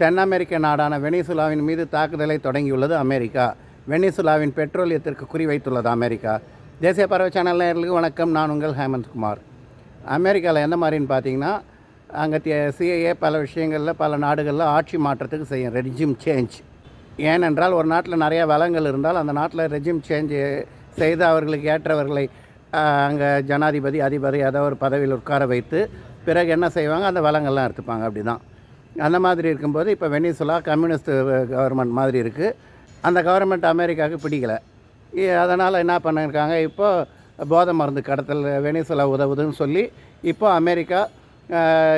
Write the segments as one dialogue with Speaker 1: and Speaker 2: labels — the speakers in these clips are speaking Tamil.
Speaker 1: தென் அமெரிக்க நாடான வெனிசுலாவின் மீது தாக்குதலை தொடங்கியுள்ளது அமெரிக்கா. வெனிசுலாவின் பெட்ரோலியத்திற்கு குறிவைத்துள்ளது அமெரிக்கா. தேசிய பறவை சேனல் நேர்களுக்கு வணக்கம். நான் உங்கள் ஹேமந்த் குமார். அமெரிக்காவில் எந்த மாதிரின்னு பார்த்தீங்கன்னா அங்கே சிஐஏ பல விஷயங்களில் பல நாடுகளில் ஆட்சி மாற்றத்துக்கு செய்யும் ரெஜிம் சேஞ்ச் ஏனென்றால் ஒரு நாட்டில் நிறைய வளங்கள் இருந்தால் அந்த நாட்டில் ரெஜிம் சேஞ்ச் செய்து அவர்களுக்கு ஏற்றவர்களை அங்கே ஜனாதிபதி அதிபதி ஏதோ ஒரு பதவியில் உட்கார வைத்து பிறகு என்ன செய்வாங்க? அந்த வளங்கள்லாம் எடுத்துப்பாங்க. அப்படி தான் அந்த மாதிரி இருக்கும்போது இப்போ வெனிசுலா கம்யூனிஸ்ட் கவர்மெண்ட் மாதிரி இருக்குது அந்த கவர்மெண்ட் அமெரிக்காவுக்கு பிடிக்கலை. அதனால் என்ன பண்ணியிருக்காங்க இப்போ போதை மருந்து கடத்தல் வெனிசுலா உதவுதுன்னு சொல்லி இப்போ அமெரிக்கா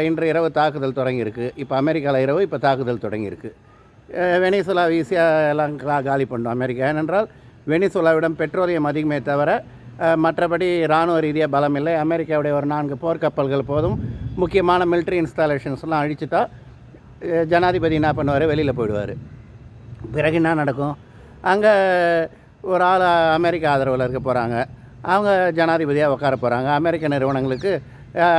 Speaker 1: இன்று இரவு தாக்குதல் தொடங்கியிருக்கு. இப்போ அமெரிக்காவில் இரவு இப்போ தாக்குதல் தொடங்கியிருக்கு. வெனிசுலா ஈஸியாக எல்லாம் கா- காலி பண்ணும் அமெரிக்கா. ஏனென்றால் வெனிசுலாவிடம் பெட்ரோலியம் அதிகமே தவிர மற்றபடி இராணுவ ரீதியாக பலம் இல்லை. அமெரிக்காவுடைய ஒரு நான்கு போர்க்கப்பல்கள் போதும். முக்கியமான மிலிட்ரி இன்ஸ்டாலேஷன்ஸ்லாம் அழிச்சுட்டா ஜனாதிபதி என்ன பண்ணுவார்? வெளியில் போயிடுவார். பிறகு என்ன நடக்கும்? அங்கே ஒரு ஆள் அமெரிக்க ஆதரவில் இருக்க போகிறாங்க அவங்க ஜனாதிபதியாக உட்கார போகிறாங்க அமெரிக்க நிறுவனங்களுக்கு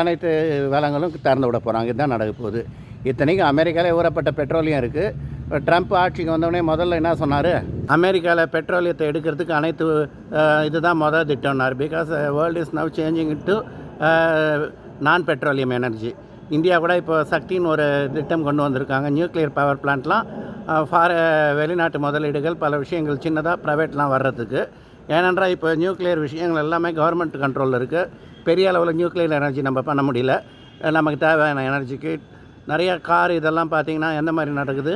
Speaker 1: அனைத்து வளங்களும் திறந்து விட போகிறாங்க இதுதான் நடக்க போகுது. இத்தனைக்கும் அமெரிக்காவில் ஊறப்பட்ட பெட்ரோலியம் இருக்குது ட்ரம்ப் ஆட்சிக்கு வந்தோடனே முதல்ல என்ன சொன்னார்? அமெரிக்காவில் பெட்ரோலியத்தை எடுக்கிறதுக்கு அனைத்து இதுதான் முதல் திட்டம்னார். Because world is now changing to non petroleum energy India கூட இப்போ சக்தின்னு ஒரு திட்டம் கொண்டு வந்திருக்காங்க. நியூக்ளியர் பவர் பிளான்ட்லாம் ஃபார வெளிநாட்டு முதலீடுகள் பல விஷயங்கள் சின்னதாக ப்ரைவேட்லாம் வர்றதுக்கு. ஏனென்றால் இப்போ நியூக்ளியர் விஷயங்கள் எல்லாமே கவர்மெண்ட் கண்ட்ரோலில் இருக்குது பெரிய அளவில் நியூக்ளியர் எனர்ஜி நம்ம பண்ண முடியல. நமக்கு தேவையான எனர்ஜிக்கு நிறைய கார் இதெல்லாம் பார்த்திங்கன்னா எந்த மாதிரி நடக்குது?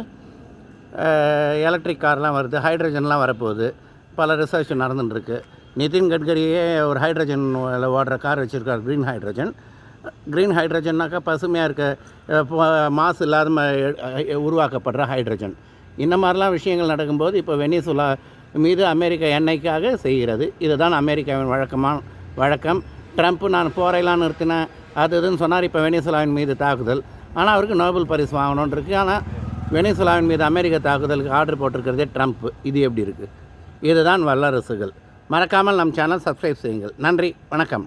Speaker 1: எலக்ட்ரிக் கார்லாம் வருது ஹைட்ரஜன்லாம் வரப்போகுது. பல ரிசர்ச் நடந்துட்டுருக்கு. நிதின் கட்கரியே ஒரு ஹைட்ரஜன் ஓடுற கார் வச்சுருக்கார் க்ரீன் ஹைட்ரஜன். க்ரீன் ஹைட்ரஜன்னாக்கா பசுமையாக இருக்க மாசு இல்லாத ம- உருவாக்கப்படுற ஹைட்ரஜன் இந்த மாதிரிலாம் விஷயங்கள் நடக்கும்போது இப்போ வெனிசுலா மீது அமெரிக்கா எண்ணெய்க்காக செய்கிறது? இதுதான் அமெரிக்காவின் வழக்கமான வழக்கம். ட்ரம்ப் நான் போரையெல்லாம் நிறுத்தினேன் அது இதுன்னு சொன்னார் இப்போ வெனிசுலாவின் மீது தாக்குதல். ஆனால் அவருக்கு நோபல் பரிசு வாங்கணும்னு இருக்குது ஆனால் வெனிசுலாவின் மீது அமெரிக்க தாக்குதலுக்கு ஆர்டர் போட்டிருக்கிறதே ட்ரம்ப். இது எப்படி இருக்குது இதுதான் வல்லரசுகள். மறக்காமல் நம் சேனல் சப்ஸ்கிரைப் செய்யுங்கள். நன்றி வணக்கம்.